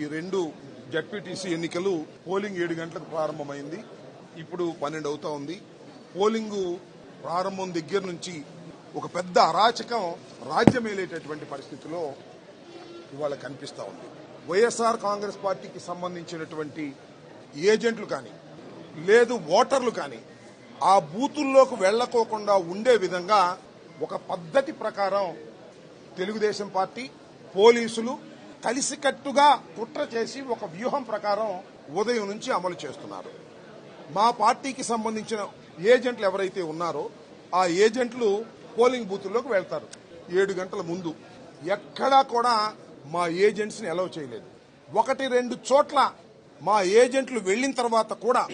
ఈ రెండు జడ్పీటీసీ ఎన్నికలు పోలింగ్ ఏడు గంటలకు ప్రారంభమైంది. ఇప్పుడు పన్నెండు అవుతా ఉంది. పోలింగ్ ప్రారంభం దగ్గర నుంచి ఒక పెద్ద అరాచకం రాజ్యమేలేటటువంటి పరిస్థితిలో ఇవాళ కనిపిస్తా ఉంది. వైఎస్ఆర్ కాంగ్రెస్ పార్టీకి సంబంధించినటువంటి ఏజెంట్లు కానీ లేదు ఓటర్లు కానీ ఆ బూతుల్లోకి వెళ్ళకోకుండా ఉండే విధంగా ఒక పద్ధతి ప్రకారం తెలుగుదేశం పార్టీ పోలీసులు కలిసికట్టుగా కుట్ర చేసి ఒక వ్యూహం ప్రకారం ఉదయం నుంచి అమలు చేస్తున్నారు. మా పార్టీకి సంబంధించిన ఏజెంట్లు ఎవరైతే ఉన్నారో ఆ ఏజెంట్లు పోలింగ్ బూతుల్లోకి వెళ్తారు. ఏడు గంటల ముందు. ఎక్కడా కూడా మా ఏజెంట్స్ని ఎలవ్ చేయలేదు. ఒకటి రెండు చోట్ల మా ఏజెంట్లు వెళ్ళిన తర్వాత కూడా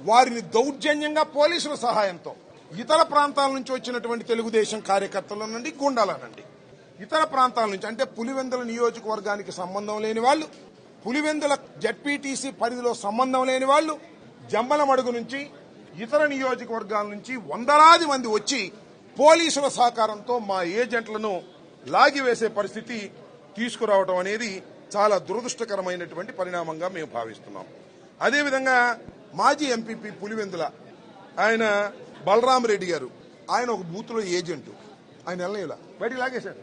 వారిని దౌర్జన్యంగా పోలీసుల సహాయంతో ఇతర ప్రాంతాల నుంచి వచ్చినటువంటి తెలుగుదేశం కార్యకర్తలనండి నుండి ఇతర ప్రాంతాల నుంచి అంటే పులివెందుల నియోజకవర్గానికి సంబంధం లేని వాళ్ళు పులివెందుల జడ్పీటీసీ పరిధిలో సంబంధం లేని వాళ్ళు జమ్మలమడుగు నుంచి ఇతర నియోజకవర్గాల నుంచి వందలాది మంది వచ్చి పోలీసుల సహకారంతో మా ఏజెంట్లను లాగివేసే పరిస్థితి తీసుకురావడం అనేది చాలా దురదృష్టకరమైనటువంటి పరిణామంగా మేము భావిస్తున్నాం. అదేవిధంగా మాజీ ఎంపీపీ పులివెందుల ఆయన బలరాం రెడ్డి గారు ఆయన ఒక బూత్లో ఏజెంటు. ఏజెంట్ ఆయన వెళ్ళలేలా బయటికి లాగేశారు.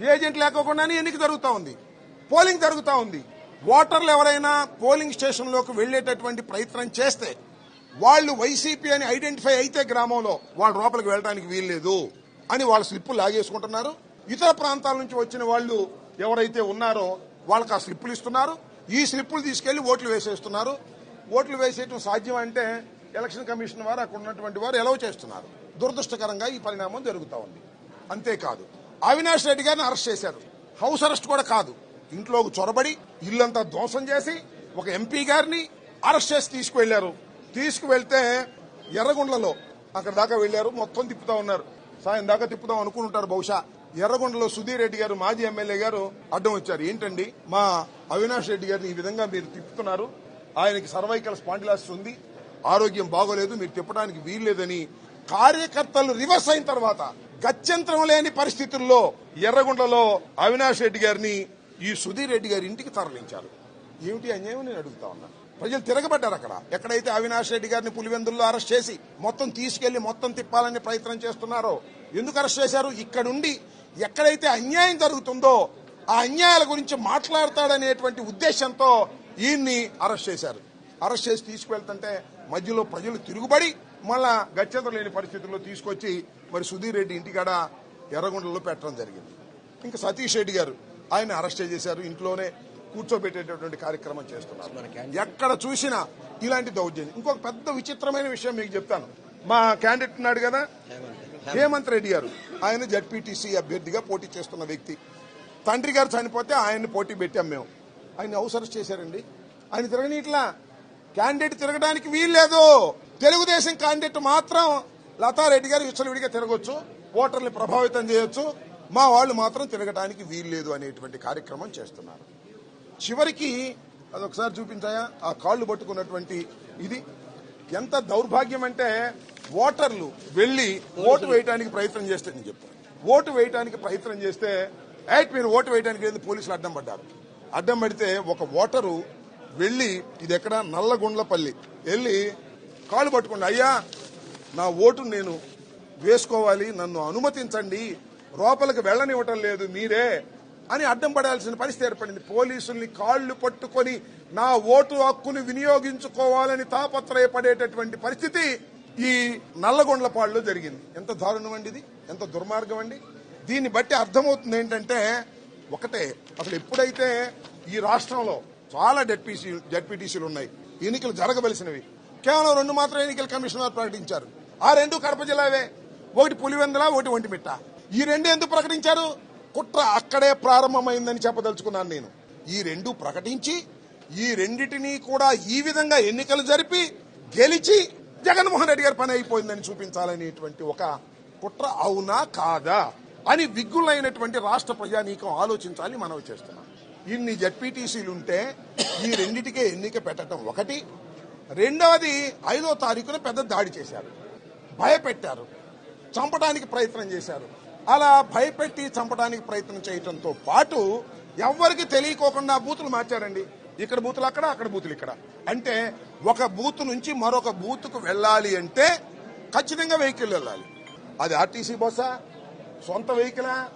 ఏజెంట్ లేకోకుండానే ఎన్నిక జరుగుతూ ఉంది. పోలింగ్ జరుగుతూ ఉంది. ఓటర్లు ఎవరైనా పోలింగ్ స్టేషన్లోకి వెళ్ళేటటువంటి ప్రయత్నం చేస్తే వాళ్ళు వైసీపీ అని ఐడెంటిఫై అయితే గ్రామంలో వాళ్ళ లోపలికి వెళ్ళడానికి వీల్లేదు అని వాళ్ళ స్లిప్పులు లాగేసుకుంటున్నారు. ఇతర ప్రాంతాల నుంచి వచ్చిన వాళ్ళు ఎవరైతే ఉన్నారో వాళ్ళకి ఆ స్లిప్పులు ఇస్తున్నారు. ఈ స్లిప్పులు తీసుకెళ్ళి ఓట్లు వేసేస్తున్నారు. ఓట్లు వేసేయటం సాధ్యం అంటే ఎలక్షన్ కమిషన్ వారు అక్కడ ఉన్నటువంటి వారు ఎలవ్ చేస్తున్నారు. దురదృష్టకరంగా ఈ పరిణామం జరుగుతూ ఉంది. అంతేకాదు. అవినాష్ రెడ్డి గారిని అరెస్ట్ చేశారు. హౌస్ అరెస్ట్ కూడా కాదు. ఇంట్లోకి చొరబడి ఇల్లంతా ధ్వంసం చేసి ఒక ఎంపీ గారిని అరెస్ట్ చేసి తీసుకువెళ్ళారు తీసుకువెళ్తే ఎర్రగుండ్లలో అక్కడ దాకా వెళ్ళారు మొత్తం తిప్పుతా ఉన్నారు. సాయం దాకా తిప్పుదాం అనుకుంటారు బహుశా. ఎర్రగొండలో సుధీర్ రెడ్డి గారు మాజీ ఎమ్మెల్యే గారు అడ్డం వచ్చారు. ఏంటండి? మా అవినాష్ రెడ్డి గారిని ఈ విధంగా మీరు తిప్పుతున్నారు. ఆయనకి సర్వైకల్ స్పాండిలాసిస్ ఉంది. ఆరోగ్యం బాగోలేదు. మీరు తిప్పడానికి వీల్లేదని కార్యకర్తలు రివర్స్ అయిన తర్వాత గత్యంతరం లేని పరిస్థితుల్లో ఎర్రగుండలో అవినాష్ రెడ్డి గారిని ఈ సుధీర్ రెడ్డి గారి ఇంటికి తరలించారు. ఏమిటి అన్యాయం నేను అడుగుతా ఉన్నా. ప్రజలు తిరగబడ్డారు అక్కడ. ఎక్కడైతే అవినాష్ రెడ్డి గారిని పులివెందుల్లో అరెస్ట్ చేసి మొత్తం తీసుకెళ్ళి మొత్తం తిప్పాలని ప్రయత్నం చేస్తున్నారో ఎందుకు అరెస్ట్ చేశారు? ఇక్కడుండి ఎక్కడైతే అన్యాయం జరుగుతుందో ఆ అన్యాయాల గురించి మాట్లాడతాడనేటువంటి ఉద్దేశంతో ఈయన్ని అరెస్ట్ చేశారు. అరెస్ట్ చేసి తీసుకువెళ్తుంటే మధ్యలో ప్రజలు తిరుగుబడి మళ్ళా గత్యంతరం లేని పరిస్థితుల్లో తీసుకొచ్చి మరి సుధీర్ రెడ్డి ఇంటికాడ ఎర్రగొండలో పెట్టడం జరిగింది. ఇంకా సతీష్ రెడ్డి గారు ఆయన అరెస్ట్ చేశారు ఇంట్లోనే కూర్చోబెట్టేటటువంటి కార్యక్రమం చేస్తున్నారు. ఎక్కడ చూసినా ఇలాంటి దౌర్జన్యం. ఇంకొక పెద్ద విచిత్రమైన విషయం మీకు చెప్తాను. మా క్యాండిడేట్ ఉన్నాడు కదా హేమంత్. రెడ్డి గారు. ఆయన జడ్పీటీసీ అభ్యర్థిగా పోటీ చేస్తున్న వ్యక్తి. తండ్రి గారు చనిపోతే ఆయన్ని పోటీ పెట్టాం మేము. ఆయన అవసరం చేశారండి. ఆయన తిరగని ఇట్లా క్యాండిడేట్ తిరగడానికి వీల్లేదు. తెలుగుదేశం క్యాండిడేట్ మాత్రం లతారెడ్డి గారు విచ్చలవిడిగా తిరగొచ్చు ఓటర్ని ప్రభావితం చేయొచ్చు. మా వాళ్ళు మాత్రం తిరగటానికి వీల్లేదు అనేటువంటి కార్యక్రమం చేస్తున్నారు. చివరికి అదొకసారి చూపించాయా? ఆ కాళ్ళు పట్టుకున్నటువంటి ఇది. ఎంత దౌర్భాగ్యం అంటే ఓటర్లు వెళ్ళి ఓటు వేయడానికి ప్రయత్నం చేస్తే నేను చెప్తాను ఓటు వేయడానికి ప్రయత్నం చేస్తే యాక్ట్ మీరు ఓటు వేయడానికి లేదు పోలీసులు అడ్డం పడ్డారు. అడ్డం పడితే ఒక ఓటరు వెళ్ళి ఇది ఎక్కడ? నల్లగుండ్లపల్లి. వెళ్ళి కాళ్ళు పట్టుకోండి. అయ్యా నా ఓటు నేను వేసుకోవాలి నన్ను అనుమతించండి లోపలికి వెళ్ళనివ్వటం లేదు మీరే అని అడ్డం పడాల్సిన పరిస్థితి ఏర్పడింది. పోలీసుల్ని కాళ్ళు పట్టుకొని నా ఓటు హక్కును వినియోగించుకోవాలని తాపత్రయపడేటటువంటి పరిస్థితి ఈ నల్లగొండ్లపాడులో జరిగింది. ఎంత దారుణం అండి ఇది? ఎంత దుర్మార్గం అండి? దీన్ని బట్టి అర్థమవుతుంది ఏంటంటే ఒకటే అసలు ఎప్పుడైతే ఈ రాష్ట్రంలో చాలా డెప్యూటీ డెప్యూటీసీలు ఉన్నాయి ఎన్నికలు జరగవలసినవి కేవలం రెండు మాత్రం ఎన్నికల కమిషన్ వారు ప్రకటించారు ఆ రెండు కడప జిల్లావే. ఒకటి పులివెందల ఒకటి ఒంటిమిట్ట. ఈ రెండు ఎందుకు ప్రకటించారు? కుట్ర అక్కడే ప్రారంభమైందని చెప్పదలుచుకున్నాను నేను. ఈ రెండు ప్రకటించి ఈ రెండిటినీ కూడా ఈ విధంగా ఎన్నికలు జరిపి గెలిచి జగన్మోహన్ రెడ్డి గారి పని అయిపోయిందని చూపించాలనేటువంటి ఒక కుట్ర అవునా కాదా అని విగ్గులైనటువంటి రాష్ట్ర ప్రజానీకం ఆలోచించాలి మనవి చేస్తున్నాం ఇన్ని జడ్పీటీసీలుంటే ఈ రెండిటికే ఎన్నిక పెట్టడం ఒకటి రెండవది ఐదో తారీఖున పెద్ద దాడి చేశారు. భయపెట్టారు. చంపడానికి ప్రయత్నం చేశారు. అలా భయపెట్టి చంపడానికి ప్రయత్నం చేయడంతో పాటు ఎవరికి తెలియకోకుండా బూతులు మార్చారండి. ఇక్కడ బూతులు అక్కడ అక్కడ బూతులు ఇక్కడ. అంటే ఒక బూత్ నుంచి మరొక బూత్కు వెళ్ళాలి అంటే ఖచ్చితంగా వెహికల్ వెళ్ళాలి. అది ఆర్టీసీ బస్సా? సొంత వెహికలా?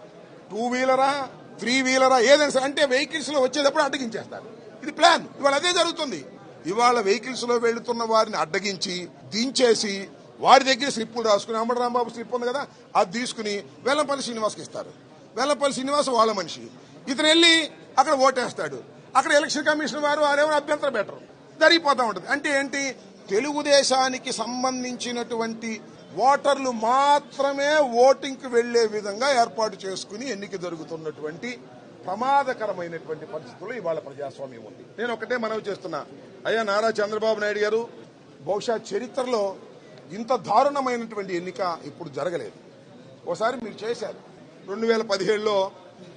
టూ వీలరా? త్రీ వీలరా? ఏదైనా సరే అంటే వెహికల్స్లో వచ్చేటప్పుడు అడ్డగించేస్తారు. ఇది ప్లాన్. ఇవాళ అదే జరుగుతుంది. ఇవాళ వెహికల్స్లో వెళుతున్న వారిని అడ్డగించి దించేసి వారి దగ్గర స్లిప్పులు రాసుకుని అమ్మడు రాంబాబు స్లిప్ ఉంది కదా అది తీసుకుని వెల్లంపల్లి శ్రీనివాస్కి ఇస్తారు. వెల్లంపల్లి శ్రీనివాస్ వాళ్ళ మనిషి. ఇతను వెళ్ళి అక్కడ ఓటేస్తాడు. అక్కడ ఎలక్షన్ కమిషన్ వారు వారేమో అభ్యంతరం పెట్టరు జరిగిపోతా ఉంటుంది. అంటే ఏంటి? తెలుగుదేశానికి సంబంధించినటువంటి ఓటర్లు మాత్రమే ఓటింగ్కి వెళ్ళే విధంగా ఏర్పాటు చేసుకుని ఎన్నిక జరుగుతున్నటువంటి ప్రమాదకరమైనటువంటి పరిస్థితుల్లో ఇవాళ ప్రజాస్వామ్యం ఉంది. నేను ఒకటే మనవి చేస్తున్నా. అయ్యా నారా చంద్రబాబు నాయుడు గారు బహుశా చరిత్రలో ఇంత దారుణమైనటువంటి ఎన్నిక ఇప్పుడు జరగలేదు. ఒకసారి మీరు చేశారు. రెండు వేల పదిహేడులో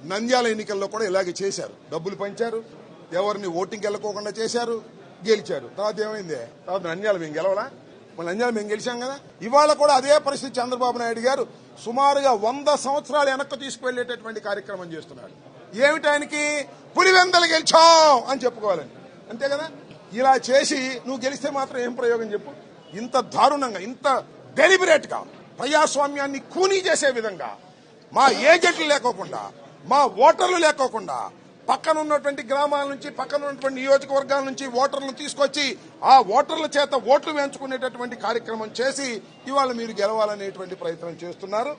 నంద్యాల ఎన్నికల్లో కూడా ఇలాగే చేశారు. డబ్బులు పంచారు ఎవరిని ఓటింగ్కి వెళ్ళకోకుండా చేశారు గెలిచారు. తర్వాత ఏమైంది? తర్వాత నంద్యాల మేము గెలవలా? మన నంద్యాల మేము గెలిచాం కదా? ఇవాళ కూడా అదే పరిస్థితి చంద్రబాబు నాయుడు గారు సుమారుగా వంద సంవత్సరాలు వెనక్కి తీసుకువెళ్ళేటటువంటి కార్యక్రమం చేస్తున్నాడు. ఏమిటానికి పులివెందలు గెలిచాం అని చెప్పుకోవాలని అంతే కదా? ఇలా చేసి నువ్వు గెలిస్తే మాత్రం ఏం ప్రయోగం చెప్పు? ఇంత దారుణంగా ఇంత డెలిబరేట్గా ప్రజాస్వామ్యాన్ని కూనీ చేసే విధంగా మా ఏజెంట్లు లేకోకుండా మా ఓటర్లు లేకోకుండా పక్కన ఉన్నటువంటి గ్రామాల నుంచి పక్కన ఉన్నటువంటి నియోజకవర్గాల నుంచి ఓటర్లను తీసుకొచ్చి ఆ ఓటర్ల చేత ఓట్లు వేయించుకునేటటువంటి కార్యక్రమం చేసి ఇవాళ మీరు గెలవాలనేటువంటి ప్రయత్నం చేస్తున్నారు.